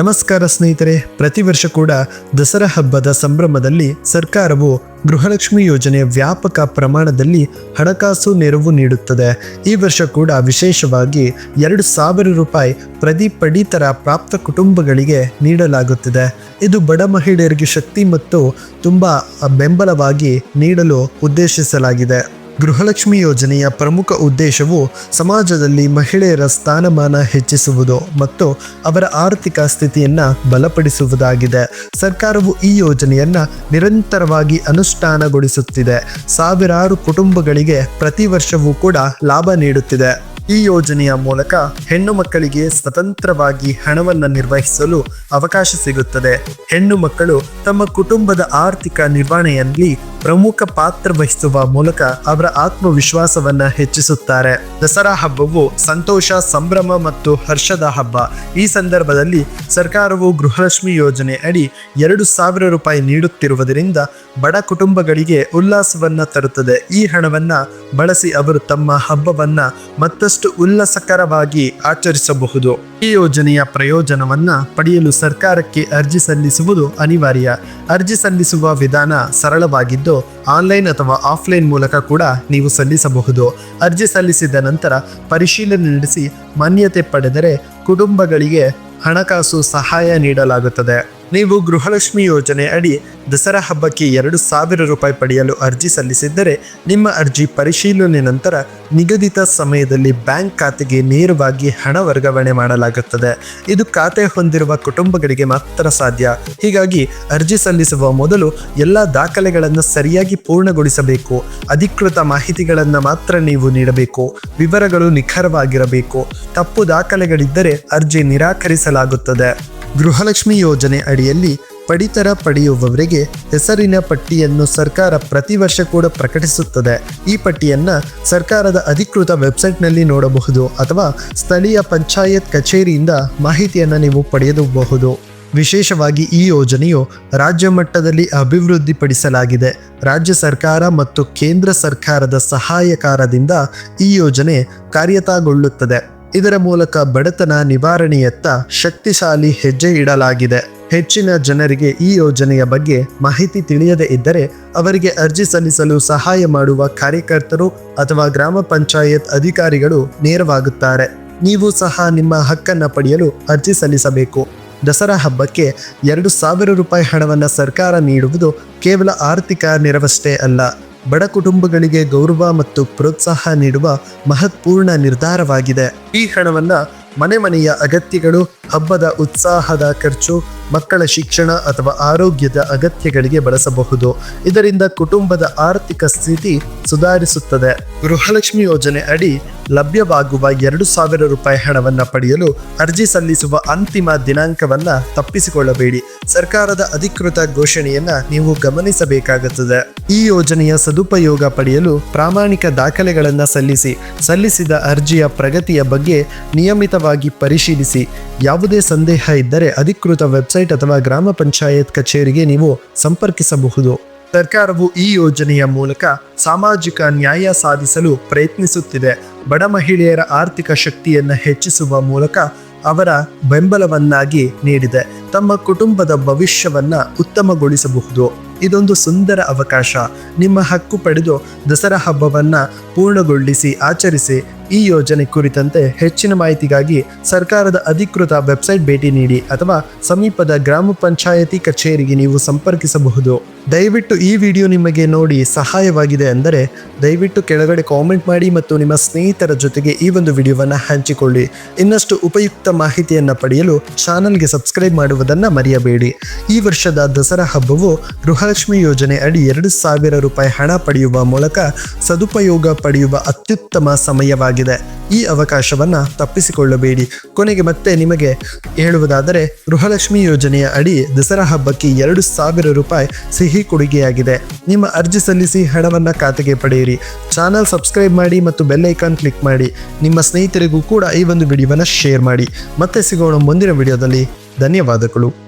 ನಮಸ್ಕಾರ ಸ್ನೇಹಿತರೆ, ಪ್ರತಿ ವರ್ಷ ಕೂಡ ದಸರಾ ಹಬ್ಬದ ಸಂಭ್ರಮದಲ್ಲಿ ಸರ್ಕಾರವು ಗೃಹಲಕ್ಷ್ಮಿ ಯೋಜನೆ ವ್ಯಾಪಕ ಪ್ರಮಾಣದಲ್ಲಿ ಹಣಕಾಸು ನೆರವು ನೀಡುತ್ತದೆ. ಈ ವರ್ಷ ಕೂಡ ವಿಶೇಷವಾಗಿ ಎರಡು ಸಾವಿರ ರೂಪಾಯಿ ಪ್ರತಿ ಪಡಿತರ ಪ್ರಾಪ್ತ ಕುಟುಂಬಗಳಿಗೆ ನೀಡಲಾಗುತ್ತಿದೆ. ಇದು ಬಡ ಮಹಿಳೆಯರಿಗೆ ಶಕ್ತಿ ಮತ್ತು ತುಂಬ ಬೆಂಬಲವಾಗಿ ನೀಡಲು ಉದ್ದೇಶಿಸಲಾಗಿದೆ. ಗೃಹಲಕ್ಷ್ಮಿ ಯೋಜನೆಯ ಪ್ರಮುಖ ಉದ್ದೇಶವು ಸಮಾಜದಲ್ಲಿ ಮಹಿಳೆಯರ ಸ್ಥಾನಮಾನ ಹೆಚ್ಚಿಸುವುದು ಮತ್ತು ಅವರ ಆರ್ಥಿಕ ಸ್ಥಿತಿಯನ್ನು ಬಲಪಡಿಸುವುದಾಗಿದೆ. ಸರ್ಕಾರವು ಈ ಯೋಜನೆಯನ್ನು ನಿರಂತರವಾಗಿ ಅನುಷ್ಠಾನಗೊಳಿಸುತ್ತಿದೆ. ಸಾವಿರಾರು ಕುಟುಂಬಗಳಿಗೆ ಪ್ರತಿ ವರ್ಷವೂ ಕೂಡ ಲಾಭ ನೀಡುತ್ತಿದೆ. ಈ ಯೋಜನೆಯ ಮೂಲಕ ಹೆಣ್ಣು ಮಕ್ಕಳಿಗೆ ಸ್ವತಂತ್ರವಾಗಿ ಹಣವನ್ನು ನಿರ್ವಹಿಸಲು ಅವಕಾಶ ಸಿಗುತ್ತದೆ. ಹೆಣ್ಣು ಮಕ್ಕಳು ತಮ್ಮ ಕುಟುಂಬದ ಆರ್ಥಿಕ ನಿರ್ವಹಣೆಯಲ್ಲಿ ಪ್ರಮುಖ ಪಾತ್ರ ವಹಿಸುವ ಮೂಲಕ ಅವರ ಆತ್ಮವಿಶ್ವಾಸವನ್ನ ಹೆಚ್ಚಿಸುತ್ತಾರೆ. ದಸರಾ ಹಬ್ಬವು ಸಂತೋಷ, ಸಂಭ್ರಮ ಮತ್ತು ಹರ್ಷದ ಹಬ್ಬ. ಈ ಸಂದರ್ಭದಲ್ಲಿ ಸರ್ಕಾರವು ಗೃಹಲಕ್ಷ್ಮಿ ಯೋಜನೆ ಅಡಿ ಎರಡು ಸಾವಿರ ರೂಪಾಯಿ ನೀಡುತ್ತಿರುವುದರಿಂದ ಬಡ ಕುಟುಂಬಗಳಿಗೆ ಉಲ್ಲಾಸವನ್ನ ತರುತ್ತದೆ. ಈ ಹಣವನ್ನ ಬಳಸಿ ಅವರು ತಮ್ಮ ಹಬ್ಬವನ್ನ ಮತ್ತಷ್ಟು ಉಲ್ಲಾಸಕರವಾಗಿ ಆಚರಿಸಬಹುದು. ಈ ಯೋಜನೆಯ ಪ್ರಯೋಜನವನ್ನ ಪಡೆಯಲು ಸರ್ಕಾರಕ್ಕೆ ಅರ್ಜಿ ಸಲ್ಲಿಸುವುದು ಅನಿವಾರ್ಯ. ಅರ್ಜಿ ಸಲ್ಲಿಸುವ ವಿಧಾನ ಸರಳವಾಗಿದ್ದು, ಆನ್ಲೈನ್ ಅಥವಾ ಆಫ್ಲೈನ್ ಮೂಲಕ ಕೂಡ ನೀವು ಸಲ್ಲಿಸಬಹುದು. ಅರ್ಜಿ ಸಲ್ಲಿಸಿದ ನಂತರ ಪರಿಶೀಲನೆ ನಡೆಸಿ ಮಾನ್ಯತೆ ಪಡೆದರೆ ಕುಟುಂಬಗಳಿಗೆ ಹಣಕಾಸು ಸಹಾಯ ನೀಡಲಾಗುತ್ತದೆ. ನೀವು ಗೃಹಲಕ್ಷ್ಮಿ ಯೋಜನೆ ಅಡಿ ದಸರಾ ಹಬ್ಬಕ್ಕೆ ಎರಡು ಸಾವಿರ ರೂಪಾಯಿ ಪಡೆಯಲು ಅರ್ಜಿ ಸಲ್ಲಿಸಿದ್ದರೆ ನಿಮ್ಮ ಅರ್ಜಿ ಪರಿಶೀಲನೆ ನಂತರ ನಿಗದಿತ ಸಮಯದಲ್ಲಿ ಬ್ಯಾಂಕ್ ಖಾತೆಗೆ ನೇರವಾಗಿ ಹಣ ವರ್ಗಾವಣೆ ಮಾಡಲಾಗುತ್ತದೆ. ಇದು ಖಾತೆ ಹೊಂದಿರುವ ಕುಟುಂಬಗಳಿಗೆ ಮಾತ್ರ ಸಾಧ್ಯ. ಹೀಗಾಗಿ ಅರ್ಜಿ ಸಲ್ಲಿಸುವ ಮೊದಲು ಎಲ್ಲ ದಾಖಲೆಗಳನ್ನು ಸರಿಯಾಗಿ ಪೂರ್ಣಗೊಳಿಸಬೇಕು. ಅಧಿಕೃತ ಮಾಹಿತಿಗಳನ್ನು ಮಾತ್ರ ನೀವು ನೀಡಬೇಕು. ವಿವರಗಳು ನಿಖರವಾಗಿರಬೇಕು. ತಪ್ಪು ದಾಖಲೆಗಳಿದ್ದರೆ ಅರ್ಜಿ ನಿರಾಕರಿಸಲಾಗುತ್ತದೆ. ಗೃಹಲಕ್ಷ್ಮಿ ಯೋಜನೆ ಅಡಿಯಲ್ಲಿ ಪಡಿತರ ಪಡೆಯುವವರಿಗೆ ಹೆಸರಿನ ಪಟ್ಟಿಯನ್ನು ಸರ್ಕಾರ ಪ್ರತಿ ವರ್ಷ ಕೂಡ ಪ್ರಕಟಿಸುತ್ತದೆ. ಈ ಪಟ್ಟಿಯನ್ನ ಸರ್ಕಾರದ ಅಧಿಕೃತ ವೆಬ್ಸೈಟ್ನಲ್ಲಿ ನೋಡಬಹುದು ಅಥವಾ ಸ್ಥಳೀಯ ಪಂಚಾಯತ್ ಕಚೇರಿಯಿಂದ ಮಾಹಿತಿಯನ್ನು ನೀವು ಪಡೆಯಬಹುದು. ವಿಶೇಷವಾಗಿ ಈ ಯೋಜನೆಯು ರಾಜ್ಯ ಮಟ್ಟದಲ್ಲಿ ಅಭಿವೃದ್ಧಿಪಡಿಸಲಾಗಿದೆ. ರಾಜ್ಯ ಸರ್ಕಾರ ಮತ್ತು ಕೇಂದ್ರ ಸರ್ಕಾರದ ಸಹಾಯಕಾರದಿಂದ ಈ ಯೋಜನೆ ಕಾರ್ಯತಗೊಳ್ಳುತ್ತದೆ ಇದರ ಮೂಲಕ ಬಡತನ ನಿವಾರಣೆಯತ್ತ ಶಕ್ತಿಶಾಲಿ ಹೆಜ್ಜೆ ಇಡಲಾಗಿದೆ. ಹೆಚ್ಚಿನ ಜನರಿಗೆ ಈ ಯೋಜನೆಯ ಬಗ್ಗೆ ಮಾಹಿತಿ ತಿಳಿಯದೇ ಇದ್ದರೆ ಅವರಿಗೆ ಅರ್ಜಿ ಸಲ್ಲಿಸಲು ಸಹಾಯ ಮಾಡುವ ಕಾರ್ಯಕರ್ತರು ಅಥವಾ ಗ್ರಾಮ ಪಂಚಾಯತ್ ಅಧಿಕಾರಿಗಳು ನೇರವಾಗುತ್ತಾರೆ. ನೀವು ಸಹ ನಿಮ್ಮ ಹಕ್ಕನ್ನು ಪಡೆಯಲು ಅರ್ಜಿ ಸಲ್ಲಿಸಬೇಕು. ದಸರಾ ಹಬ್ಬಕ್ಕೆ ಎರಡು ಸಾವಿರ ರೂಪಾಯಿ ಹಣವನ್ನು ಸರ್ಕಾರ ನೀಡುವುದು ಕೇವಲ ಆರ್ಥಿಕ ನೆರವಷ್ಟೇ ಅಲ್ಲ. ಬಡ ಕುಟುಂಬಗಳಿಗೆ ಗೌರವ ಮತ್ತು ಪ್ರೋತ್ಸಾಹ ನೀಡುವ ಮಹತ್ವಪೂರ್ಣ ನಿರ್ಧಾರವಾಗಿದೆ. ಈ ಹಣವನ್ನು ಮನೆ ಮನೆಯ ಅಗತ್ಯಗಳು, ಹಬ್ಬದ ಉತ್ಸಾಹದ ಖರ್ಚು ಮಕ್ಕಳ ಶಿಕ್ಷಣ ಅಥವಾ ಆರೋಗ್ಯದ ಅಗತ್ಯಗಳಿಗೆ ಬಳಸಬಹುದು. ಇದರಿಂದ ಕುಟುಂಬದ ಆರ್ಥಿಕ ಸ್ಥಿತಿ ಸುಧಾರಿಸುತ್ತದೆ. ಗೃಹಲಕ್ಷ್ಮಿ ಯೋಜನೆ ಅಡಿ ಲಭ್ಯವಾಗುವ ಎರಡು ಸಾವಿರ ರೂಪಾಯಿ ಹಣವನ್ನು ಪಡೆಯಲು ಅರ್ಜಿ ಸಲ್ಲಿಸುವ ಅಂತಿಮ ದಿನಾಂಕವನ್ನ ತಪ್ಪಿಸಿಕೊಳ್ಳಬೇಡಿ. ಸರ್ಕಾರದ ಅಧಿಕೃತ ಘೋಷಣೆಯನ್ನ ನೀವು ಗಮನಿಸಬೇಕಾಗುತ್ತದೆ. ಈ ಯೋಜನೆಯ ಸದುಪಯೋಗ ಪಡೆಯಲು ಪ್ರಾಮಾಣಿಕ ದಾಖಲೆಗಳನ್ನು ಸಲ್ಲಿಸಿ, ಸಲ್ಲಿಸಿದ ಅರ್ಜಿಯ ಪ್ರಗತಿಯ ಬಗ್ಗೆ ನಿಯಮಿತವಾಗಿ ಪರಿಶೀಲಿಸಿ. ಯಾವುದೇ ಸಂದೇಹ ಇದ್ದರೆ ಅಧಿಕೃತ ವೆಬ್ಸೈಟ್ ಅಥವಾ ಗ್ರಾಮ ಪಂಚಾಯತ್ ಕಚೇರಿಗೆ ನೀವು ಸಂಪರ್ಕಿಸಬಹುದು. ಸರ್ಕಾರವು ಈ ಯೋಜನೆಯ ಮೂಲಕ ಸಾಮಾಜಿಕ ನ್ಯಾಯ ಸಾಧಿಸಲು ಪ್ರಯತ್ನಿಸುತ್ತಿದೆ. ಬಡ ಮಹಿಳೆಯರ ಆರ್ಥಿಕ ಶಕ್ತಿಯನ್ನು ಹೆಚ್ಚಿಸುವ ಮೂಲಕ ಅವರ ಬೆಂಬಲವನ್ನಾಗಿ ನೀಡಿದೆ. ತಮ್ಮ ಕುಟುಂಬದ ಭವಿಷ್ಯವನ್ನು ಉತ್ತಮಗೊಳಿಸಬಹುದು. ಇದೊಂದು ಸುಂದರ ಅವಕಾಶ. ನಿಮ್ಮ ಹಕ್ಕು ಪಡೆದು ದಸರಾ ಹಬ್ಬವನ್ನು ಪೂರ್ಣಗೊಳಿಸಿ ಆಚರಿಸಿ ಈ ಯೋಜನೆ ಕುರಿತಂತೆ ಹೆಚ್ಚಿನ ಮಾಹಿತಿಗಾಗಿ ಸರ್ಕಾರದ ಅಧಿಕೃತ ವೆಬ್ಸೈಟ್ ಭೇಟಿ ನೀಡಿ ಅಥವಾ ಸಮೀಪದ ಗ್ರಾಮ ಪಂಚಾಯತಿ ಕಚೇರಿಗೆ ನೀವು ಸಂಪರ್ಕಿಸಬಹುದು. ದಯವಿಟ್ಟು ಈ ವಿಡಿಯೋ ನಿಮಗೆ ನೋಡಿ ಸಹಾಯವಾಗಿದೆ ಅಂದರೆ ದಯವಿಟ್ಟು ಕೆಳಗಡೆ ಕಾಮೆಂಟ್ ಮಾಡಿ ಮತ್ತು ನಿಮ್ಮ ಸ್ನೇಹಿತರ ಜೊತೆಗೆ ಈ ಒಂದು ವಿಡಿಯೋವನ್ನು ಹಂಚಿಕೊಳ್ಳಿ. ಇನ್ನಷ್ಟು ಉಪಯುಕ್ತ ಮಾಹಿತಿಯನ್ನು ಪಡೆಯಲು ಚಾನಲ್ಗೆ ಸಬ್ಸ್ಕ್ರೈಬ್ ಮಾಡುವುದನ್ನು ಮರೆಯಬೇಡಿ. ಈ ವರ್ಷದ ದಸರಾ ಹಬ್ಬವು ಗೃಹಲಕ್ಷ್ಮಿ ಯೋಜನೆ ಅಡಿ ಎರಡು ಸಾವಿರ ರೂಪಾಯಿ ಹಣ ಪಡೆಯುವ ಮೂಲಕ ಸದುಪಯೋಗ ಪಡೆಯುವ ಅತ್ಯುತ್ತಮ ಸಮಯವಾಗಿದೆ. ಈ ಅವಕಾಶವನ್ನ ತಪ್ಪಿಸಿಕೊಳ್ಳಬೇಡಿ. ಕೊನೆಗೆ ಮತ್ತೆ ನಿಮಗೆ ಹೇಳುವುದಾದರೆ, ಗೃಹಲಕ್ಷ್ಮಿ ಯೋಜನೆಯ ಅಡಿ ದಸರಾ ಹಬ್ಬಕ್ಕೆ ಎರಡು ಸಾವಿರ ರೂಪಾಯಿ ಸಿಹಿ ಕೊಡುಗೆಯಾಗಿದೆ. ನಿಮ್ಮ ಅರ್ಜಿ ಸಲ್ಲಿಸಿ ಹಣವನ್ನು ಖಾತೆಗೆ ಪಡೆಯಿರಿ. ಚಾನಲ್ ಸಬ್ಸ್ಕ್ರೈಬ್ ಮಾಡಿ ಮತ್ತು ಬೆಲ್ ಐಕಾನ್ ಕ್ಲಿಕ್ ಮಾಡಿ. ನಿಮ್ಮ ಸ್ನೇಹಿತರಿಗೂ ಕೂಡ ಈ ಒಂದು ವಿಡಿಯೋವನ್ನು ಶೇರ್ ಮಾಡಿ. ಮತ್ತೆ ಸಿಗೋಣ ಮುಂದಿನ ವಿಡಿಯೋದಲ್ಲಿ. ಧನ್ಯವಾದಗಳು.